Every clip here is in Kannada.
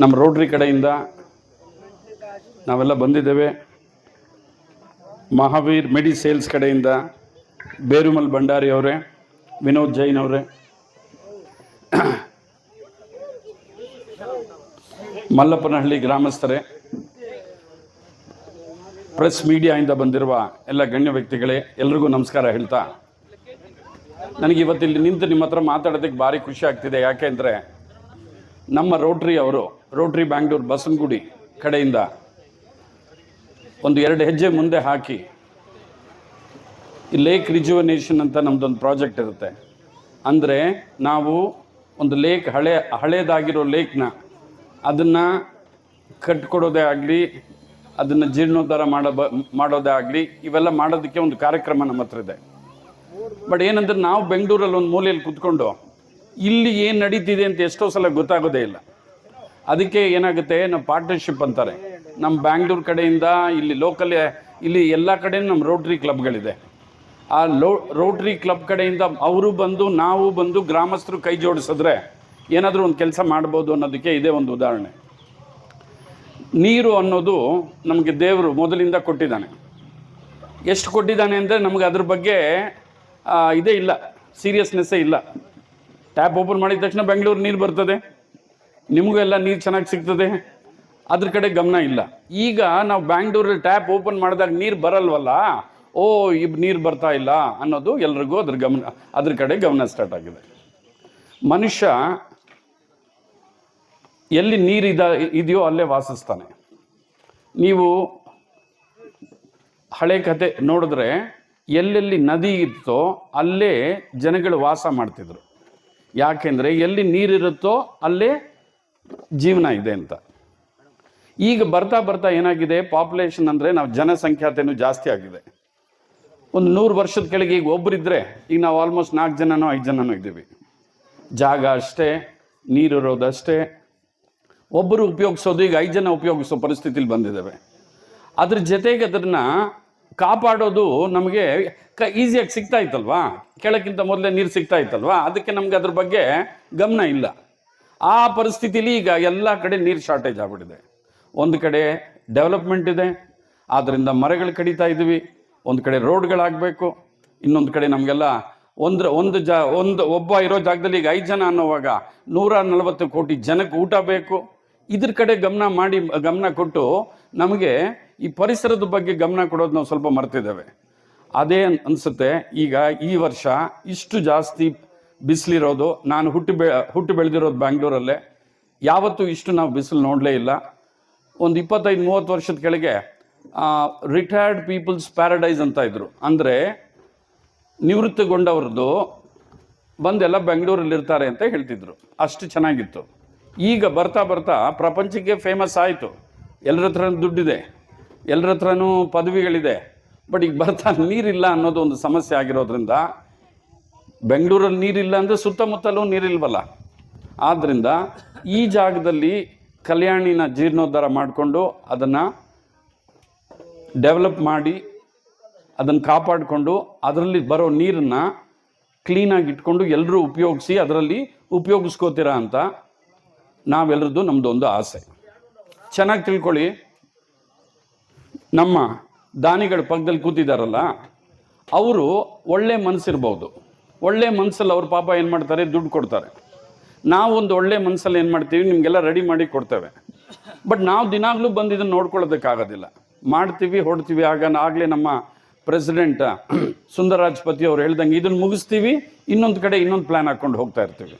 ನಮ್ಮ ರೋಟ್ರಿ ಕಡೆಯಿಂದ ನಾವೆಲ್ಲ ಬಂದಿದ್ದೇವೆ. ಮಹಾವೀರ್ ಮೆಡಿ ಸೇಲ್ಸ್ ಕಡೆಯಿಂದ ಬೇರುಮಲ್ ಭಂಡಾರಿ ಅವರೇ, ವಿನೋದ್ ಜೈನ್ ಅವರೇ, ಮಲ್ಲಪ್ಪನಹಳ್ಳಿ ಗ್ರಾಮಸ್ಥರೇ ಪ್ರೆಸ್ ಮೀಡಿಯಾಯಿಂದ ಬಂದಿರುವ ಎಲ್ಲ ಗಣ್ಯ ವ್ಯಕ್ತಿಗಳೇ, ಎಲ್ರಿಗೂ ನಮಸ್ಕಾರ ಹೇಳ್ತಾ. ನನಗೆ ಇವತ್ತಿಲ್ಲಿ ನಿಂತು ನಿಮ್ಮ ಹತ್ರ ಮಾತಾಡೋದಕ್ಕೆ ಭಾರಿ ಖುಷಿ ಆಗ್ತಿದೆ. ಯಾಕೆಂದರೆ ನಮ್ಮ ರೋಟ್ರಿ ಅವರು, ರೋಟ್ರಿ ಬ್ಯಾಂಗ್ಳೂರು ಬಸನಗುಡಿ ಕಡೆಯಿಂದ ಒಂದು ಎರಡು ಹೆಜ್ಜೆ ಮುಂದೆ ಹಾಕಿ ಲೇಕ್ ರಿಜುವನೇಷನ್ ಅಂತ ನಮ್ಮದೊಂದು ಪ್ರಾಜೆಕ್ಟ್ ಇರುತ್ತೆ. ಅಂದರೆ ನಾವು ಒಂದು ಲೇಕ್ ಹಳೆ, ಹಳೇದಾಗಿರೋ ಲೇಕ್ನ ಅದನ್ನು ಕಟ್ಕೊಡೋದೇ ಆಗಲಿ, ಅದನ್ನು ಜೀರ್ಣೋದ್ಧಾರ ಮಾಡೋ ಮಾಡೋದೇ ಆಗಲಿ, ಇವೆಲ್ಲ ಮಾಡೋದಕ್ಕೆ ಒಂದು ಕಾರ್ಯಕ್ರಮ ನಮ್ಮ ಹತ್ರ ಇದೆ. ಬಟ್ ಏನಂದ್ರೆ ನಾವು ಬೆಂಗಳೂರಲ್ಲಿ ಒಂದು ಮೂಲೆಯಲ್ಲಿ ಕೂತ್ಕೊಂಡು ಇಲ್ಲಿ ಏನು ನಡೀತಿದೆ ಅಂತ ಎಷ್ಟೋ ಸಲ ಗೊತ್ತಾಗೋದೇ ಇಲ್ಲ. ಅದಕ್ಕೆ ಏನಾಗುತ್ತೆ ನಮ್ಮ ಪಾರ್ಟ್ನರ್ಶಿಪ್ ಅಂತಾರೆ. ನಮ್ಮ ಬ್ಯಾಂಗ್ಳೂರ್ ಕಡೆಯಿಂದ ಇಲ್ಲಿ ಲೋಕಲ್ ಇಲ್ಲಿ ಎಲ್ಲ ಕಡೆ ನಮ್ಮ ರೋಟ್ರಿ ಕ್ಲಬ್ಗಳಿದೆ ಆ ಲೋ ರೋಟ್ರಿ ಕ್ಲಬ್ ಕಡೆಯಿಂದ ಅವರು ಬಂದು, ನಾವು ಬಂದು ಗ್ರಾಮಸ್ಥರು ಕೈ ಜೋಡಿಸಿದ್ರೆ ಏನಾದರೂ ಒಂದು ಕೆಲಸ ಮಾಡ್ಬೋದು ಅನ್ನೋದಕ್ಕೆ ಇದೇ ಒಂದು ಉದಾಹರಣೆ. ನೀರು ಅನ್ನೋದು ನಮಗೆ ದೇವರು ಮೊದಲಿಂದ ಕೊಟ್ಟಿದ್ದಾನೆ. ಎಷ್ಟು ಕೊಟ್ಟಿದ್ದಾನೆ ಅಂದರೆ ನಮಗೆ ಅದ್ರ ಬಗ್ಗೆ ಇದೇ ಇಲ್ಲ. ಸೀರಿಯಸ್ನೆಸ್ಸೇ ಇಲ್ಲ. ಟ್ಯಾಪ್ ಓಪನ್ ಮಾಡಿದ ತಕ್ಷಣ ಬೆಂಗಳೂರು ನೀರು ಬರ್ತದೆ. ನಿಮಗೂ ಎಲ್ಲ ನೀರು ಚೆನ್ನಾಗಿ ಸಿಗ್ತದೆ. ಅದ್ರ ಕಡೆ ಗಮನ ಇಲ್ಲ. ಈಗ ನಾವು ಬ್ಯಾಂಗ್ಳೂರಲ್ಲಿ ಟ್ಯಾಪ್ ಓಪನ್ ಮಾಡಿದಾಗ ನೀರು ಬರಲ್ವಲ್ಲ? ಓ ಇಬ್ ನೀರು ಬರ್ತಾ ಇಲ್ಲ ಅನ್ನೋದು ಎಲ್ರಿಗೂ ಅದ್ರ ಗಮನ, ಅದ್ರ ಕಡೆ ಗಮನ ಸ್ಟಾರ್ಟ್ ಆಗಿದೆ. ಮನುಷ್ಯ ಎಲ್ಲಿ ನೀರಿದ ಇದೆಯೋ ಅಲ್ಲೇ ವಾಸಿಸ್ತಾನೆ. ನೀವು ಹಳೆ ಕತೆ ನೋಡಿದ್ರೆ ಎಲ್ಲೆಲ್ಲಿ ನದಿ ಇತ್ತೋ ಅಲ್ಲೇ ಜನಗಳು ವಾಸ ಮಾಡ್ತಿದ್ರು. ಯಾಕೆಂದರೆ ಎಲ್ಲಿ ನೀರಿರುತ್ತೋ ಅಲ್ಲಿ ಜೀವನ ಇದೆ ಅಂತ. ಈಗ ಬರ್ತಾ ಬರ್ತಾ ಏನಾಗಿದೆ? ಪಾಪ್ಯುಲೇಷನ್ ಅಂದರೆ ನಾವು ಜನಸಂಖ್ಯಾತೆನೂ ಜಾಸ್ತಿ ಆಗಿದೆ. ಒಂದು ನೂರು ವರ್ಷದ ಕೆಳಗೆ ಈಗ ಒಬ್ಬರಿದ್ದರೆ ಈಗ ನಾವು ಆಲ್ಮೋಸ್ಟ್ ನಾಲ್ಕು ಜನನೋ ಐದು ಜನನೋ ಇದ್ದೀವಿ. ಜಾಗ ಅಷ್ಟೇ ನೀರಿರೋದಷ್ಟೇ ಒಬ್ಬರು ಉಪಯೋಗಿಸೋದು, ಈಗ ಐದು ಜನ ಉಪಯೋಗಿಸೋ ಪರಿಸ್ಥಿತಿಲಿ ಬಂದಿದ್ದೇವೆ ಅದ್ರ ಜೊತೆಗೆ ಅದನ್ನ ಕಾಪಾಡೋದು ನಮಗೆ ಕ ಈಸಿಯಾಗಿ ಸಿಗ್ತಾ ಇತ್ತಲ್ವಾ? ಕೆಳಕ್ಕಿಂತ ಮೊದಲೇ ನೀರು ಸಿಗ್ತಾ ಇತ್ತಲ್ವಾ? ಅದಕ್ಕೆ ನಮ್ಗೆ ಅದ್ರ ಬಗ್ಗೆ ಗಮನ ಇಲ್ಲ. ಆ ಪರಿಸ್ಥಿತಿಲಿ ಈಗ ಎಲ್ಲ ಕಡೆ ನೀರು ಶಾರ್ಟೇಜ್ ಆಗ್ಬಿಟ್ಟಿದೆ. ಒಂದು ಕಡೆ ಡೆವಲಪ್ಮೆಂಟ್ ಇದೆ. ಆದ್ದರಿಂದ ಮರಗಳು ಕಡಿತಾ ಇದ್ದೀವಿ ಒಂದು ಕಡೆ ರೋಡ್ಗಳಾಗಬೇಕು. ಇನ್ನೊಂದು ಕಡೆ ನಮಗೆಲ್ಲ ಒಂದ್ರ ಒಂದು ಜ ಒಂದು ಒಬ್ಬ ಇರೋ ಜಾಗದಲ್ಲಿ ಈಗ ಐದು ಜನ ಅನ್ನೋವಾಗ ನೂರ ನಲವತ್ತು ಕೋಟಿ ಜನಕ್ಕೆ ಊಟ ಬೇಕು. ಇದ್ರ ಕಡೆ ಗಮನ ಮಾಡಿ, ಗಮನ ಕೊಟ್ಟು ನಮಗೆ ಈ ಪರಿಸರದ ಬಗ್ಗೆ ಗಮನ ಕೊಡೋದು ನಾವು ಸ್ವಲ್ಪ ಮರ್ತಿದ್ದೇವೆ. ಅದೇ ಅನಿಸುತ್ತೆ, ಈಗ ಈ ವರ್ಷ ಇಷ್ಟು ಜಾಸ್ತಿ ಬಿಸಿಲಿರೋದು, ನಾನು ಹುಟ್ಟು ಬೆ, ಹುಟ್ಟು ಬೆಳೆದಿರೋದು ಬ್ಯಾಂಗ್ಳೂರಲ್ಲೇ, ಯಾವತ್ತೂ ಇಷ್ಟು ನಾವು ಬಿಸಿಲು ನೋಡಲೇ ಇಲ್ಲ. ಒಂದು ಇಪ್ಪತ್ತೈದು, ಮೂವತ್ತು ವರ್ಷದ ಕೆಳಗೆ ರಿಟೈರ್ಡ್ ಪೀಪಲ್ಸ್ ಪ್ಯಾರಡೈಸ್ ಅಂತ ಇದ್ರು. ಅಂದರೆ ನಿವೃತ್ತಿಗೊಂಡವ್ರದ್ದು ಬಂದೆಲ್ಲ ಬೆಂಗಳೂರಲ್ಲಿ ಇರ್ತಾರೆ ಅಂತ ಹೇಳ್ತಿದ್ರು. ಅಷ್ಟು ಚೆನ್ನಾಗಿತ್ತು. ಈಗ ಬರ್ತಾ ಬರ್ತಾ ಪ್ರಪಂಚಕ್ಕೆ ಫೇಮಸ್ ಆಯಿತು. ಎಲ್ಲರ ಹತ್ರ ದುಡ್ಡಿದೆ. ಎಲ್ಲರ ಹತ್ರನೂ ಪದವಿಗಳಿದೆ. ಬಟ್ ಈಗ ಬರ್ತಾ ನೀರಿಲ್ಲ ಅನ್ನೋದು ಒಂದು ಸಮಸ್ಯೆ ಆಗಿರೋದ್ರಿಂದ ಬೆಂಗಳೂರಲ್ಲಿ ನೀರಿಲ್ಲ ಅಂದರೆ ಸುತ್ತಮುತ್ತಲೂ ನೀರಿಲ್ವಲ್ಲ. ಆದ್ದರಿಂದ ಈ ಜಾಗದಲ್ಲಿ ಕಲ್ಯಾಣಿನ ಜೀರ್ಣೋದ್ಧಾರ ಮಾಡಿಕೊಂಡು ಅದನ್ನು ಡೆವಲಪ್ ಮಾಡಿ ಅದನ್ನು ಕಾಪಾಡಿಕೊಂಡು ಅದರಲ್ಲಿ ಬರೋ ನೀರನ್ನು ಕ್ಲೀನಾಗಿ ಇಟ್ಕೊಂಡು ಎಲ್ಲರೂ ಉಪಯೋಗಿಸಿ ಅದರಲ್ಲಿ ಉಪಯೋಗಿಸ್ಕೋತೀರಾ ಅಂತ ನಾವೆಲ್ಲರದ್ದು ನಮ್ಮದೊಂದು ಆಸೆ. ಚೆನ್ನಾಗಿ ತಿಳ್ಕೊಳ್ಳಿ. ನಮ್ಮ ದಾನಿಗಳು ಪಕ್ಕದಲ್ಲಿ ಕೂತಿದ್ದಾರಲ್ಲ, ಅವರು ಒಳ್ಳೆ ಮನಸ್ಸಿರ್ಬೋದು ಒಳ್ಳೆ ಮನಸ್ಸಲ್ಲಿ ಅವ್ರ ಪಾಪ ಏನು ಮಾಡ್ತಾರೆ? ದುಡ್ಡು ಕೊಡ್ತಾರೆ. ನಾವು ಒಂದು ಒಳ್ಳೆ ಮನಸ್ಸಲ್ಲಿ ಏನು ಮಾಡ್ತೀವಿ? ನಿಮಗೆಲ್ಲ ರೆಡಿ ಮಾಡಿ ಕೊಡ್ತೇವೆ. ಬಟ್ ನಾವು ದಿನಾಗಲೂ ಬಂದು ಇದನ್ನು ನೋಡ್ಕೊಳ್ಳೋದಕ್ಕಾಗೋದಿಲ್ಲ. ಮಾಡ್ತೀವಿ, ಹೊಡ್ತೀವಿ. ಆಗ ಆಗಲೇ ನಮ್ಮ ಪ್ರೆಸಿಡೆಂಟ್ ಸುಂದರಾಜ್ಪತಿ ಅವರು ಹೇಳ್ದಂಗೆ ಇದನ್ನು ಮುಗಿಸ್ತೀವಿ, ಇನ್ನೊಂದು ಕಡೆ ಇನ್ನೊಂದು ಪ್ಲ್ಯಾನ್ ಹಾಕ್ಕೊಂಡು ಹೋಗ್ತಾ ಇರ್ತೀವಿ.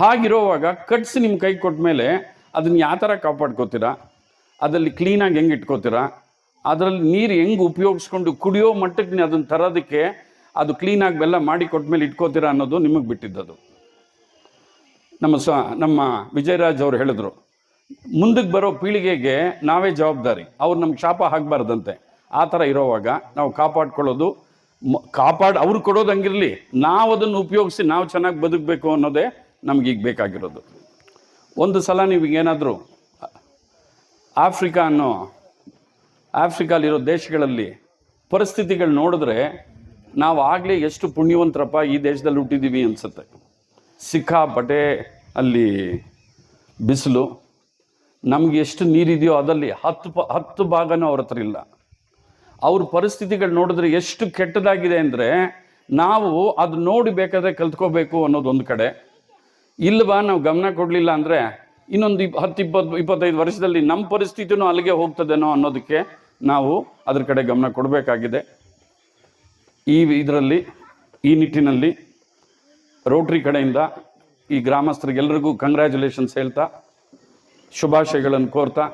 ಹಾಗಿರೋವಾಗ ಕಟ್ಸಿ ನಿಮ್ಮ ಕೈ ಕೊಟ್ಟ ಮೇಲೆ ಅದನ್ನು ಯಾವ ಥರ ಕಾಪಾಡ್ಕೋತೀರಾ? ಅದರಲ್ಲಿ ಕ್ಲೀನಾಗಿ ಹೆಂಗೆ ಇಟ್ಕೋತೀರಾ? ಅದರಲ್ಲಿ ನೀರು ಹೆಂಗೆ ಉಪಯೋಗಿಸ್ಕೊಂಡು ಕುಡಿಯೋ ಮಟ್ಟಕ್ಕೆ ಅದನ್ನು ತರೋದಕ್ಕೆ ಅದು ಕ್ಲೀನಾಗಿ ಬೆಲ್ಲ ಮಾಡಿ ಕೊಟ್ಮೇಲೆ ಇಟ್ಕೋತೀರಾ ಅನ್ನೋದು ನಿಮಗೆ ಬಿಟ್ಟಿದ್ದದು. ನಮ್ಮ ಸ, ನಮ್ಮ ವಿಜಯರಾಜ್ ಅವರು ಹೇಳಿದ್ರು ಮುಂದಕ್ಕೆ ಬರೋ ಪೀಳಿಗೆಗೆ ನಾವೇ ಜವಾಬ್ದಾರಿ. ಅವ್ರು ನಮ್ಗೆ ಶಾಪ ಹಾಕಬಾರ್ದಂತೆ ಆ ಥರ ಇರೋವಾಗ ನಾವು ಕಾಪಾಡ್ಕೊಳ್ಳೋದು ಕಾಪಾಡ್, ಅವ್ರು ಕೊಡೋದು ಹಂಗಿರಲಿ. ನಾವು ಅದನ್ನು ಉಪಯೋಗಿಸಿ ನಾವು ಚೆನ್ನಾಗಿ ಬದುಕಬೇಕು ಅನ್ನೋದೇ ನಮಗೀಗ ಬೇಕಾಗಿರೋದು. ಒಂದು ಸಲ ನೀವು ಏನಾದರೂ ಆಫ್ರಿಕಾ ಅನ್ನೋ ಆಫ್ರಿಕಾಲಿರೋ ದೇಶಗಳಲ್ಲಿ ಪರಿಸ್ಥಿತಿಗಳು ನೋಡಿದ್ರೆ ನಾವು ಆಗಲೇ ಎಷ್ಟು ಪುಣ್ಯವಂತರಪ್ಪ ಈ ದೇಶದಲ್ಲಿ ಹುಟ್ಟಿದ್ದೀವಿ ಅನಿಸುತ್ತೆ. ಸಿಕ್ಕಾಪಟ್ಟೆ ಅಲ್ಲಿ ಬಿಸಿಲು, ನಮಗೆ ಎಷ್ಟು ನೀರಿದೆಯೋ ಅದಲ್ಲಿ ಹತ್ತು ಪ, ಹತ್ತು ಭಾಗನೂ ಅವ್ರ ಹತ್ರ ಇಲ್ಲ. ಅವ್ರ ಪರಿಸ್ಥಿತಿಗಳು ನೋಡಿದ್ರೆ ಎಷ್ಟು ಕೆಟ್ಟದಾಗಿದೆ ಅಂದರೆ ನಾವು ಅದು ನೋಡಿ ಬೇಕಾದ್ರೆ ಕಲ್ತ್ಕೋಬೇಕು ಅನ್ನೋದೊಂದು ಕಡೆ. ಇಲ್ವಾ ನಾವು ಗಮನ ಕೊಡಲಿಲ್ಲ ಅಂದರೆ ಇನ್ನೊಂದು ಇಪ್ ಹತ್ತು ಇಪ್ಪತ್ತು, ಇಪ್ಪತ್ತೈದು ವರ್ಷದಲ್ಲಿ ನಮ್ಮ ಪರಿಸ್ಥಿತಿನೂ ಅಲ್ಲಿಗೆ ಹೋಗ್ತದೇನೋ ಅನ್ನೋದಕ್ಕೆ ನಾವು ಅದ್ರ ಕಡೆ ಗಮನ ಕೊಡಬೇಕಾಗಿದೆ. ಈ ಇದರಲ್ಲಿ, ಈ ನಿಟ್ಟಿನಲ್ಲಿ ರೋಟ್ರಿ ಕಡೆಯಿಂದ ಈ ಗ್ರಾಮಸ್ಥರಿಗೆಲ್ಲರಿಗೂ ಕಂಗ್ರ್ಯಾಚುಲೇಷನ್ಸ್ ಹೇಳ್ತಾ, ಶುಭಾಶಯಗಳನ್ನು ಕೋರ್ತಾ,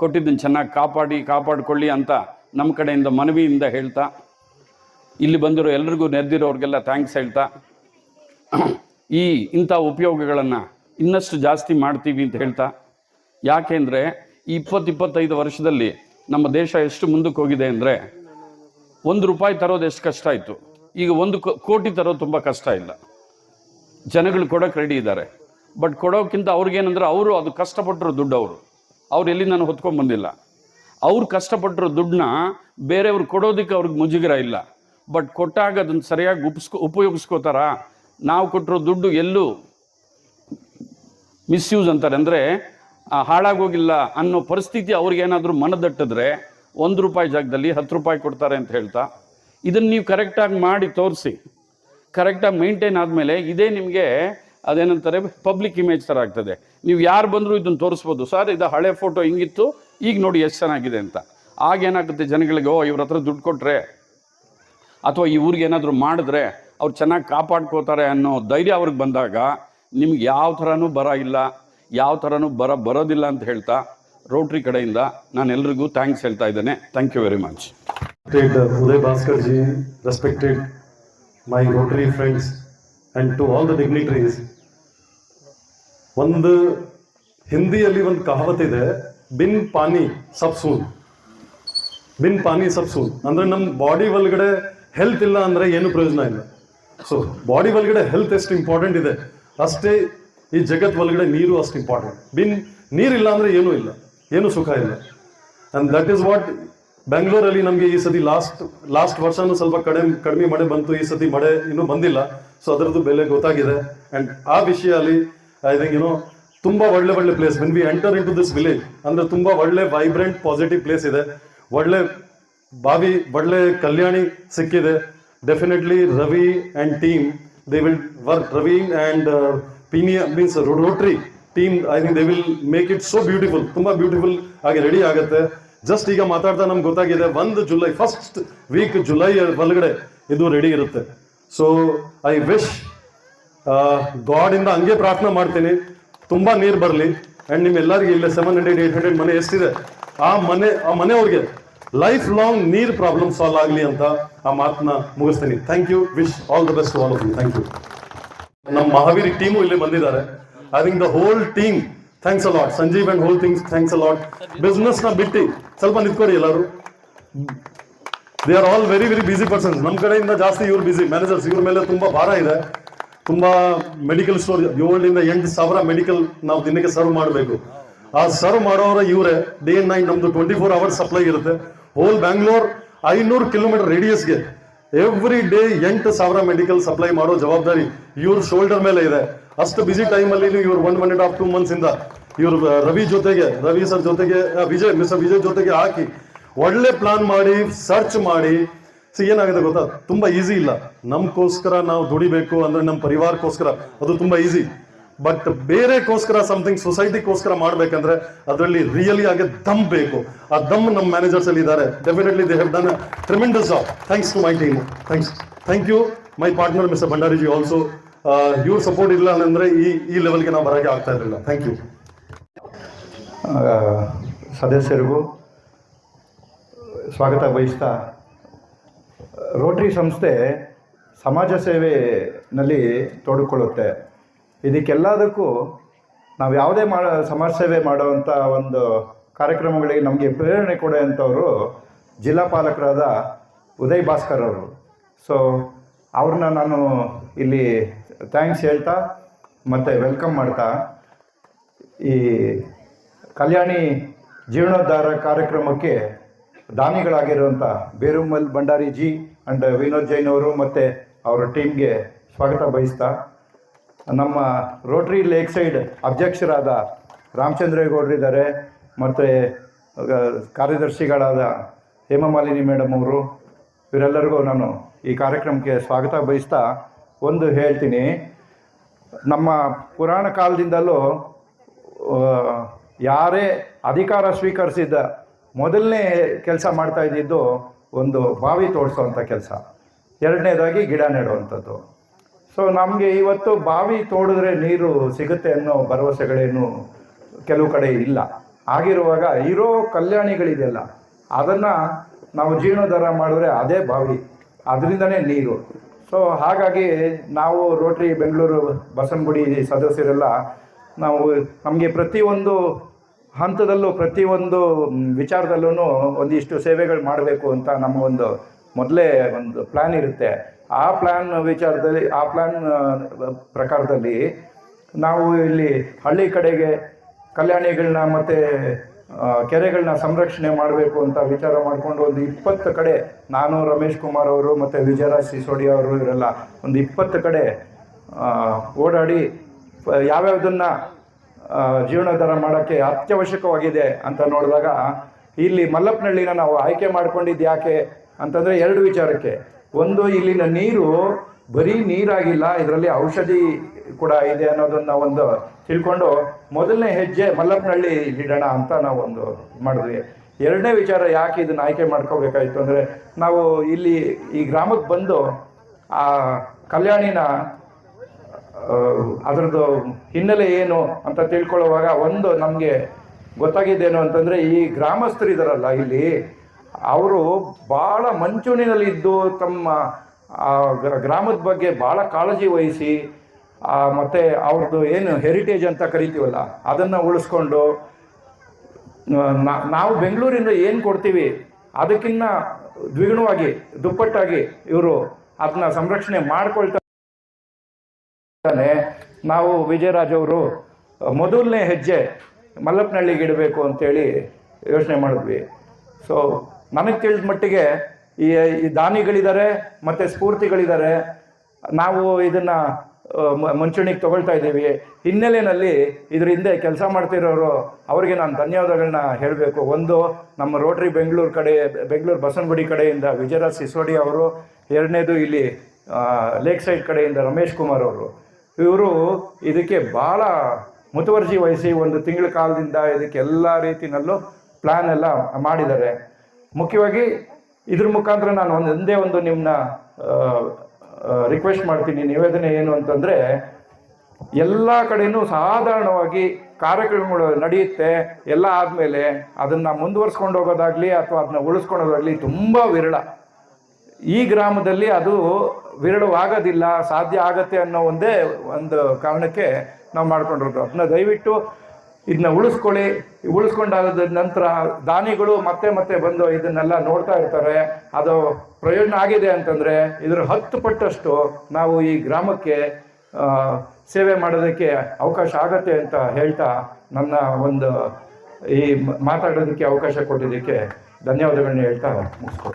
ಕೊಟ್ಟಿದ್ದನ್ನು ಚೆನ್ನಾಗಿ ಕಾಪಾಡಿ, ಕಾಪಾಡಿಕೊಳ್ಳಿ ಅಂತ ನಮ್ಮ ಕಡೆಯಿಂದ ಮನವಿಯಿಂದ ಹೇಳ್ತಾ, ಇಲ್ಲಿ ಬಂದಿರೋ ಎಲ್ರಿಗೂ ನೆರೆದಿರೋರಿಗೆಲ್ಲ ಥ್ಯಾಂಕ್ಸ್ ಹೇಳ್ತಾ, ಈ ಇಂಥ ಉಪಯೋಗಗಳನ್ನು ಇನ್ನಷ್ಟು ಜಾಸ್ತಿ ಮಾಡ್ತೀವಿ ಅಂತ ಹೇಳ್ತಾ, ಯಾಕೆಂದರೆ ಈ ಇಪ್ಪತ್ತು ಇಪ್ಪತ್ತೈದು ವರ್ಷದಲ್ಲಿ ನಮ್ಮ ದೇಶ ಎಷ್ಟು ಮುಂದಕ್ಕೆ ಹೋಗಿದೆ ಅಂದರೆ ಒಂದು ರೂಪಾಯಿ ತರೋದು ಎಷ್ಟು ಕಷ್ಟ ಆಯಿತು. ಈಗ ಒಂದು ಕೋಟಿ ತರೋದು ತುಂಬ ಕಷ್ಟ ಇಲ್ಲ. ಜನಗಳು ಕೊಡೋಕೆ ರೆಡಿ ಇದ್ದಾರೆ. ಬಟ್ ಕೊಡೋಕ್ಕಿಂತ ಅವ್ರಿಗೇನಂದ್ರೆ ಅವರು ಅದು ಕಷ್ಟಪಟ್ಟರು ದುಡ್ಡು ಅವರು. ಅವ್ರು ಎಲ್ಲಿ ನಾನು ಹೊತ್ಕೊಂಡು ಬಂದಿಲ್ಲ. ಅವ್ರು ಕಷ್ಟಪಟ್ಟರು ದುಡ್ಡನ್ನ ಬೇರೆಯವ್ರು ಕೊಡೋದಕ್ಕೆ ಅವ್ರಿಗೆ ಮುಜುಗರ ಇಲ್ಲ. ಬಟ್ ಕೊಟ್ಟಾಗ ಅದನ್ನು ಸರಿಯಾಗಿ ಉಪ್ಸ್ಕೊ, ಉಪಯೋಗಿಸ್ಕೋತಾರ? ನಾವು ಕೊಟ್ಟಿರೋ ದುಡ್ಡು ಎಲ್ಲೂ ಮಿಸ್ಯೂಸ್ ಅಂತಾರೆ. ಅಂದರೆ ಹಾಳಾಗೋಗಿಲ್ಲ ಅನ್ನೋ ಪರಿಸ್ಥಿತಿ ಅವ್ರಿಗೇನಾದರೂ ಮನದಟ್ಟಿದ್ರೆ ಒಂದು ರೂಪಾಯಿ ಜಾಗದಲ್ಲಿ ಹತ್ತು ರೂಪಾಯಿ ಕೊಡ್ತಾರೆ ಅಂತ ಹೇಳ್ತಾ, ಇದನ್ನು ನೀವು ಕರೆಕ್ಟಾಗಿ ಮಾಡಿ ತೋರಿಸಿ. ಕರೆಕ್ಟಾಗಿ ಮೇಂಟೈನ್ ಆದಮೇಲೆ ಇದೇ ನಿಮಗೆ ಅದೇನಂತಾರೆ ಪಬ್ಲಿಕ್ ಇಮೇಜ್ ಥರ ಆಗ್ತದೆ. ನೀವು ಯಾರು ಬಂದರೂ ಇದನ್ನು ತೋರಿಸ್ಬೋದು. ಸರ್, ಇದು ಹಳೆ ಫೋಟೋ ಹಿಂಗಿತ್ತು, ಈಗ ನೋಡಿ ಎಷ್ಟು ಚೆನ್ನಾಗಿದೆ ಅಂತ. ಆಗ ಏನಾಗುತ್ತೆ ಜನಗಳಿಗೆ, ಓ, ಇವ್ರ ಹತ್ರ ದುಡ್ಡು ಕೊಟ್ಟರೆ ಅಥವಾ ಈ ಊರಿಗೆ ಏನಾದರೂ ಮಾಡಿದ್ರೆ ಅವ್ರು ಚೆನ್ನಾಗಿ ಕಾಪಾಡ್ಕೋತಾರೆ ಅನ್ನೋ ಧೈರ್ಯ ಅವ್ರಿಗೆ ಬಂದಾಗ ನಿಮ್ಗೆ ಯಾವ ಥರನೂ ಬರ ಇಲ್ಲ, ಯಾವ ಥರನೂ ಬರ ಬರೋದಿಲ್ಲ ಅಂತ ಹೇಳ್ತಾ ರೋಟ್ರಿ ಕಡೆಯಿಂದ ನಾನು ಎಲ್ರಿಗೂ ಥ್ಯಾಂಕ್ಸ್ ಹೇಳ್ತಾ ಇದ್ದೇನೆ. Thank you very much Uday Bhaskar ji respected my Rotary friends and to all the dignitaries. ಒಂದು ಹಿಂದಿಯಲ್ಲಿ ಒಂದು ಕಹಾವತ್ ಇದೆ ಬಿನ್ ಪಾನಿ ಸಬ್ಸೂನ್ ಬಿನ್ ಪಾನಿ ಸಬ್ಸೂನ್ ಅಂದ್ರೆ ನಮ್ಮ ಬಾಡಿ ಒಳಗಡೆ ಹೆಲ್ತ್ ಇಲ್ಲ ಅಂದರೆ ಏನು ಪ್ರಯೋಜನ ಇಲ್ಲ. ಸೊ ಬಾಡಿ ಒಳಗಡೆ ಹೆಲ್ತ್ ಎಷ್ಟು ಇಂಪಾರ್ಟೆಂಟ್ ಇದೆ. ಅಷ್ಟೇ ಈ ಜಗತ್ ಒಳಗಡೆ ನೀರು ಅಷ್ಟು ಇಂಪಾರ್ಟೆಂಟ್ ಬಿನ್ ನೀರಿಲ್ಲ ಅಂದರೆ ಏನೂ ಇಲ್ಲ, ಏನು ಸುಖ ಇಲ್ಲ. ಅಂಡ್ ದಟ್ ಈಸ್ ವಾಟ್ ಬೆಂಗಳೂರಲ್ಲಿ ನಮಗೆ ಈ ಸತಿ ಲಾಸ್ಟ್ ಲಾಸ್ಟ್ ವರ್ಷನೂ ಸ್ವಲ್ಪ ಕಡಿಮೆ ಕಡಿಮೆ ಮಳೆ ಬಂತು, ಈ ಸತಿ ಮಳೆ ಇನ್ನೂ ಬಂದಿಲ್ಲ. ಸೊ ಅದರದ್ದು ಬೆಲೆ ಗೊತ್ತಾಗಿದೆ. ಅಂಡ್ ಆ ವಿಷಯ ಅಲ್ಲಿ ಐ ಥಿಂಕ್ ಏನೋ ತುಂಬ ಒಳ್ಳೆ ಒಳ್ಳೆ place when we enter into this village ಅಂದ್ರೆ ತುಂಬ ಒಳ್ಳೆ ವೈಬ್ರೆಂಟ್ ಪಾಸಿಟಿವ್ ಪ್ಲೇಸ್ ಇದೆ. ಒಳ್ಳೆ ಬಾವಿ, ಒಳ್ಳೆ ಕಲ್ಯಾಣಿ ಸಿಕ್ಕಿದೆ. Definitely Ravi and team they will work Ravi and Peenya means Rotary team I think they will make it so beautiful ತುಂಬಾ ಬ್ಯೂಟಿಫುಲ್ ಆಗಿ ರೆಡಿ ಆಗುತ್ತೆ. ಜಸ್ಟ್ ಈಗ ಮಾತಾಡ್ತಾ ನಮ್ಗೆ ಗೊತ್ತಾಗಿದೆ, ಒಂದು ಜುಲೈ ಫಸ್ಟ್ ವೀಕ್ ಜುಲೈ ಒಳಗಡೆ ಇದು ರೆಡಿ ಇರುತ್ತೆ. ಸೊ ಐ ವಿಶ್ ಗಾಡ್ ಹಂಗೆ ಪ್ರಾರ್ಥನೆ ಮಾಡ್ತೀನಿ. ತುಂಬ ನೀರು ಬರಲಿ. ಆ್ಯಂಡ್ ನಿಮ್ ಎಲ್ಲರಿಗೂ ಇಲ್ಲಿ ಸೆವೆನ್ ಹಂಡ್ರೆಡ್ ಏಯ್ಟ್ ಹಂಡ್ರೆಡ್ ಮನೆ ಎಷ್ಟಿದೆ, ಆ ಮನೆ, ಆ ಮನೆಯವ್ರಿಗೆ ಲೈಫ್ ಲಾಂಗ್ ನೀರ್ ಪ್ರಾಬ್ಲಮ್ ಸಾಲ್ವ್ ಆಗಲಿ ಅಂತ ಆ ಮಾತನ್ನ ಮುಗಿಸ್ತೀನಿ. Thank you wish all the best all of you thank you ನಮ್ಮ ಮಹಾವೀರ್ ಟೀಮು ಇಲ್ಲಿ ಬಂದಿದ್ದಾರೆ. I think the whole team thanks a lot Sanjeev and whole things thanks a lot ಬಿಸ್ನೆಸ್ನ ಬಿಟ್ಟು ಸ್ವಲ್ಪ ನಿಂತ್ಕೊಡಿ ಎಲ್ಲರೂ. They are all very very busy persons ನಮ್ಮ ಕಡೆಯಿಂದ ಜಾಸ್ತಿ ಇವ್ರು ಬಿಸಿ ಮ್ಯಾನೇಜರ್ಸ್ ಇವ್ರ ಮೇಲೆ ತುಂಬಾ ಭಾರ ಇದೆ. ತುಂಬಾ ಮೆಡಿಕಲ್ ಸ್ಟೋರ್ ಏಳರಿಂದ ಎಂಟು ಸಾವಿರ ಮೆಡಿಕಲ್ ನಾವು ದಿನಕ್ಕೆ ಸರ್ವ್ ಮಾಡಬೇಕು. ಆ ಸರ್ವ್ ಮಾಡೋರ ಇವರೇ. ಡೇ ಅಂಡ್ ನೈಟ್ ನಮ್ದು ಟ್ವೆಂಟಿ ಫೋರ್ ಅವರ್ಸ್ ಸಪ್ಲೈ ಇರುತ್ತೆ. ಹೋಲ್ ಬ್ಯಾಂಗ್ಳೂರ್ ಐನೂರು ಕಿಲೋಮೀಟರ್ ರೇಡಿಯಸ್ಗೆ ಎವ್ರಿ ಡೇ ಎಂಟು ಸಾವಿರ ಮೆಡಿಕಲ್ ಸಪ್ಲೈ ಮಾಡೋ ಜವಾಬ್ದಾರಿ ಇವ್ರ ಶೋಲ್ಡರ್ ಮೇಲೆ ಇದೆ. ಅಷ್ಟು ಬಿಸಿ ಟೈಮಲ್ಲಿ ಇವ್ರು one one and half two months ಇಂದ ಇವ್ರು ರವಿ ಜೊತೆಗೆ, ರವಿ ಸರ್ ಜೊತೆಗೆ ವಿಜಯ್ ಮಿಸ್ಟರ್ ವಿಜಯ್ ಜೊತೆಗೆ ಹಾಕಿ ಒಳ್ಳೆ ಪ್ಲಾನ್ ಮಾಡಿ ಸರ್ಚ್ ಮಾಡಿ. ಸಿ ಏನಾಗಿದೆ ಗೊತ್ತಾ? ತುಂಬಾ ಈಸಿ ಇಲ್ಲ. ನಮಗೋಸ್ಕರ ನಾವು ದುಡಿಬೇಕು ಅಂದ್ರೆ ನಮ್ಮ ಪರಿವಾರಕ್ಕೋಸ್ಕರ. ಅದು ತುಂಬಾ ಈಸಿ ಬಟ್ ಬೇರೆಗೋಸ್ಕರ ಸಮಥಿಂಗ್ ಸೊಸೈಟಿಗೋಸ್ಕರ ಮಾಡ್ಬೇಕಂದ್ರೆ ಅದರಲ್ಲಿ ರಿಯಲಿ ಆಗಿ ದಮ್ ಬೇಕು. ಆ ದಮ್ ನಮ್ಮ ಮ್ಯಾನೇಜರ್ಸ್ ಅಲ್ಲಿ ಇದ್ದಾರೆ. Definitely they have done tremendous job thanks to my team thanks thank you my partner mister Bhandariji also ಇವ್ರ ಸಪೋರ್ಟ್ ಇಲ್ಲ ಅಂದರೆ ಈ ಈ ಲೆವೆಲ್ಗೆ ನಾವು ಬರೋಕೆ ಆಗ್ತಾ ಇರಲಿಲ್ಲ. ಥ್ಯಾಂಕ್ ಯು ಸದಸ್ಯರಿಗೂ ಸ್ವಾಗತ ಬಯಸ್ತಾ ರೋಟ್ರಿ ಸಂಸ್ಥೆ ಸಮಾಜ ಸೇವೆನಲ್ಲಿ ತೊಡಕೊಳ್ಳುತ್ತೆ. ಇದಕ್ಕೆಲ್ಲದಕ್ಕೂ ನಾವು ಯಾವುದೇ ಮಾಡ ಸಮಾಜ ಸೇವೆ ಮಾಡುವಂಥ ಒಂದು ಕಾರ್ಯಕ್ರಮಗಳಿಗೆ ನಮಗೆ ಪ್ರೇರಣೆ ಕೊಡುವಂಥವರು ಜಿಲ್ಲಾ ಪಾಲಕರಾದ ಉದಯ್ ಭಾಸ್ಕರ್ ಅವರು. ಸೊ ಅವ್ರನ್ನ ನಾನು ಇಲ್ಲಿ ಥ್ಯಾಂಕ್ಸ್ ಹೇಳ್ತಾ ಮತ್ತು ವೆಲ್ಕಮ್ ಮಾಡ್ತಾ ಈ ಕಲ್ಯಾಣಿ ಜೀರ್ಣೋದ್ಧಾರ ಕಾರ್ಯಕ್ರಮಕ್ಕೆ ದಾನಿಗಳಾಗಿರುವಂಥ ಬೇರುಮಲ್ ಭಂಡಾರಿ ಜಿ ಅಂಡ್ ವಿನೋದ್ ಜೈನ್ ಅವರು ಮತ್ತು ಅವರ ಟೀಮ್ಗೆ ಸ್ವಾಗತ ಬಯಸ್ತಾ ನಮ್ಮ ರೋಟ್ರಿ ಲೇಕ್ ಸೈಡ್ ಅಧ್ಯಕ್ಷರಾದ ರಾಮಚಂದ್ರೇಗೌಡರು ಇದ್ದಾರೆ, ಮತ್ತು ಕಾರ್ಯದರ್ಶಿಗಳಾದ ಹೇಮಮಾಲಿನಿ ಮೇಡಮ್ ಅವರು, ಇವರೆಲ್ಲರಿಗೂ ನಾನು ಈ ಕಾರ್ಯಕ್ರಮಕ್ಕೆ ಸ್ವಾಗತ ಬಯಸ್ತಾ ಒಂದು ಹೇಳ್ತೀನಿ. ನಮ್ಮ ಪುರಾಣ ಕಾಲದಿಂದಲೂ ಯಾರೇ ಅಧಿಕಾರ ಸ್ವೀಕರಿಸಿದ್ದ ಮೊದಲನೇ ಕೆಲಸ ಮಾಡ್ತಾ ಇದ್ದಿದ್ದು ಒಂದು ಬಾವಿ ತೋಡಿಸೋವಂಥ ಕೆಲಸ. ಎರಡನೇದಾಗಿ ಗಿಡ ನೆಡುವಂಥದ್ದು. ಸೊ ನಮಗೆ ಇವತ್ತು ಬಾವಿ ತೋಡಿದ್ರೆ ನೀರು ಸಿಗುತ್ತೆ ಅನ್ನೋ ಭರವಸೆಗಳೇನು ಕೆಲವು ಕಡೆ ಇಲ್ಲ. ಆಗಿರುವಾಗ ಇರೋ ಕಲ್ಯಾಣಿಗಳಿದೆಯಲ್ಲ, ಅದನ್ನು ನಾವು ಜೀರ್ಣೋದ್ಧಾರ ಮಾಡಿದ್ರೆ ಅದೇ ಬಾವಿ, ಅದರಿಂದನೇ ನೀರು. ಸೊ ಹಾಗಾಗಿ ನಾವು ರೋಟ್ರಿ ಬೆಂಗಳೂರು ಬಸನಗುಡಿ ಸದಸ್ಯರೆಲ್ಲ ನಾವು ನಮಗೆ ಪ್ರತಿಯೊಂದು ಹಂತದಲ್ಲೂ ಪ್ರತಿಯೊಂದು ವಿಚಾರದಲ್ಲೂ ಒಂದಿಷ್ಟು ಸೇವೆಗಳು ಮಾಡಬೇಕು ಅಂತ ನಮ್ಮ ಒಂದು ಮೊದಲೇ ಒಂದು ಪ್ಲ್ಯಾನ್ ಇರುತ್ತೆ. ಆ ಪ್ಲ್ಯಾನ್ ವಿಚಾರದಲ್ಲಿ, ಆ ಪ್ಲ್ಯಾನ್ ಪ್ರಕಾರದಲ್ಲಿ ನಾವು ಇಲ್ಲಿ ಹಳ್ಳಿ ಕಡೆಗೆ ಕಲ್ಯಾಣಿಗಳನ್ನ ಮತ್ತು ಕೆರೆಗಳನ್ನ ಸಂರಕ್ಷಣೆ ಮಾಡಬೇಕು ಅಂತ ವಿಚಾರ ಮಾಡಿಕೊಂಡು ಒಂದು ಇಪ್ಪತ್ತು ಕಡೆ ನಾನು, ರಮೇಶ್ ಕುಮಾರ್ ಅವರು ಮತ್ತು ವಿಜಯರಾಜ್ ಸಿಸೋಡಿ ಅವರು ಇವರೆಲ್ಲ ಒಂದು ಇಪ್ಪತ್ತು ಕಡೆ ಓಡಾಡಿ ಯಾವ್ಯಾವುದನ್ನು ಜೀವನೋದ್ಧಾರ ಮಾಡೋಕ್ಕೆ ಅತ್ಯವಶ್ಯಕವಾಗಿದೆ ಅಂತ ನೋಡಿದಾಗ ಇಲ್ಲಿ ಮಲ್ಲಪ್ಪನಹಳ್ಳಿನ ನಾವು ಆಯ್ಕೆ ಮಾಡ್ಕೊಂಡಿದ್ದು ಯಾಕೆ ಅಂತಂದರೆ ಎರಡು ವಿಚಾರಕ್ಕೆ. ಒಂದು ಇಲ್ಲಿನ ನೀರು ಬರೀ ನೀರಾಗಿಲ್ಲ, ಇದರಲ್ಲಿ ಔಷಧಿ ಕೂಡ ಇದೆ ಅನ್ನೋದನ್ನ ಒಂದು ತಿಳ್ಕೊಂಡು ಮೊದಲನೇ ಹೆಜ್ಜೆ ಮಲ್ಲಪ್ಪನಹಳ್ಳಿ ಇಡೋಣ ಅಂತ ನಾವು ಒಂದು ಮಾಡಿದ್ವಿ. ಎರಡನೇ ವಿಚಾರ ಯಾಕೆ ಇದನ್ನ ಆಯ್ಕೆ ಮಾಡ್ಕೋಬೇಕಾಯಿತು ಅಂದರೆ, ನಾವು ಇಲ್ಲಿ ಈ ಗ್ರಾಮಕ್ಕೆ ಬಂದು ಆ ಕಲ್ಯಾಣಿನ ಅದರದ್ದು ಹಿನ್ನೆಲೆ ಏನು ಅಂತ ತಿಳ್ಕೊಳ್ಳುವಾಗ ಒಂದು ನಮಗೆ ಗೊತ್ತಾಗಿದ್ದೇನು ಅಂತಂದರೆ, ಈ ಗ್ರಾಮಸ್ಥರಿದಾರಲ್ಲ ಇಲ್ಲಿ ಅವರು ಭಾಳ ಮಂಚೂಣಿನಲ್ಲಿದ್ದು ತಮ್ಮ ಗ್ರಾಮದ ಬಗ್ಗೆ ಭಾಳ ಕಾಳಜಿ ವಹಿಸಿ ಮತ್ತು ಅವ್ರದ್ದು ಏನು ಹೆರಿಟೇಜ್ ಅಂತ ಕರಿತೀವಲ್ಲ, ಅದನ್ನು ಉಳಿಸ್ಕೊಂಡು ನಾವು ಬೆಂಗಳೂರಿಂದ ಏನು ಕೊಡ್ತೀವಿ, ಅದಕ್ಕಿನ್ನ ದ್ವಿಗುಣವಾಗಿ, ದುಪ್ಪಟ್ಟಾಗಿ ಇವರು ಅದನ್ನ ಸಂರಕ್ಷಣೆ ಮಾಡ್ಕೊಳ್ತಾ ತಾನೆ ನಾವು ವಿಜಯರಾಜ್ ಅವರು ಮೊದಲನೇ ಹೆಜ್ಜೆ ಮಲ್ಲಪ್ಪನಹಳ್ಳಿಗೆ ಇಡಬೇಕು ಅಂತೇಳಿ ಯೋಚನೆ ಮಾಡಿದ್ವಿ. ಸೊ ನನಗೆ ತಿಳಿದ ಮಟ್ಟಿಗೆ ಈ ಈ ದಾನಿಗಳಿದ್ದಾರೆ, ಮತ್ತು ಸ್ಫೂರ್ತಿಗಳಿದ್ದಾರೆ. ನಾವು ಇದನ್ನು ಮುಂಚೂಣಿಗೆ ತಗೊಳ್ತಾ ಇದ್ದೀವಿ. ಹಿನ್ನೆಲೆಯಲ್ಲಿ ಇದ್ರ ಹಿಂದೆ ಕೆಲಸ ಮಾಡ್ತಿರೋರು, ಅವರಿಗೆ ನಾನು ಧನ್ಯವಾದಗಳನ್ನ ಹೇಳಬೇಕು. ಒಂದು, ನಮ್ಮ ರೋಟ್ರಿ ಬೆಂಗಳೂರು ಕಡೆ, ಬೆಂಗಳೂರು ಬಸವನಗುಡಿ ಕಡೆಯಿಂದ ವಿಜಯರಾಜ್ ಸಿಸೋಡಿ ಅವರು, ಎರಡನೇದು ಇಲ್ಲಿ ಲೇಕ್ ಸೈಡ್ ಕಡೆಯಿಂದ ರಮೇಶ್ ಕುಮಾರ್ ಅವರು. ಇವರು ಇದಕ್ಕೆ ಭಾಳ ಮುತುವರ್ಜಿ ವಹಿಸಿ ಒಂದು ತಿಂಗಳ ಕಾಲದಿಂದ ಇದಕ್ಕೆ ಎಲ್ಲ ರೀತಿಯಲ್ಲೂ ಪ್ಲ್ಯಾನ್ ಎಲ್ಲ ಮಾಡಿದ್ದಾರೆ. ಮುಖ್ಯವಾಗಿ ಇದ್ರ ಮುಖಾಂತರ ನಾನು ಒಂದು ಒಂದೇ ನಿಮ್ಮನ್ನ ರಿಕ್ವೆಸ್ಟ್ ಮಾಡ್ತೀನಿ. ನಿವೇದನೆ ಏನು ಅಂತಂದರೆ, ಎಲ್ಲ ಕಡೆಯೂ ಸಾಧಾರಣವಾಗಿ ಕಾರ್ಯಕ್ರಮಗಳು ನಡೆಯುತ್ತೆ. ಎಲ್ಲ ಆದಮೇಲೆ ಅದನ್ನು ಮುಂದುವರ್ಸ್ಕೊಂಡು ಹೋಗೋದಾಗಲಿ ಅಥವಾ ಅದನ್ನ ಉಳಿಸ್ಕೊಳ್ಳೋದಾಗಲಿ ತುಂಬ ವಿರಳ. ಈ ಗ್ರಾಮದಲ್ಲಿ ಅದು ವಿರಳವಾಗೋದಿಲ್ಲ, ಸಾಧ್ಯ ಆಗತ್ತೆ ಅನ್ನೋ ಒಂದೇ ಒಂದು ಕಾರಣಕ್ಕೆ ನಾವು ಮಾಡ್ಕೊಂಡಿರೋದು. ಅದನ್ನ ದಯವಿಟ್ಟು ಇದನ್ನ ಉಳಿಸ್ಕೊಳ್ಳಿ. ಉಳಿಸ್ಕೊಂಡಾದ ನಂತರ ದಾನಿಗಳು ಮತ್ತೆ ಮತ್ತೆ ಬಂದು ಇದನ್ನೆಲ್ಲ ನೋಡ್ತಾ ಇರ್ತಾರೆ. ಅದು ಪ್ರಯೋಜನ ಆಗಿದೆ ಅಂತಂದರೆ ಇದರ ಹತ್ತು ಪಟ್ಟಷ್ಟು ನಾವು ಈ ಗ್ರಾಮಕ್ಕೆ ಸೇವೆ ಮಾಡೋದಕ್ಕೆ ಅವಕಾಶ ಆಗತ್ತೆ ಅಂತ ಹೇಳ್ತಾ ನನ್ನ ಒಂದು ಈ ಮಾತಾಡೋದಕ್ಕೆ ಅವಕಾಶ ಕೊಟ್ಟಿದ್ದಕ್ಕೆ ಧನ್ಯವಾದಗಳನ್ನ ಹೇಳ್ತಾ ಮುಗಿಸ್ಕೊಡ್ತೀನಿ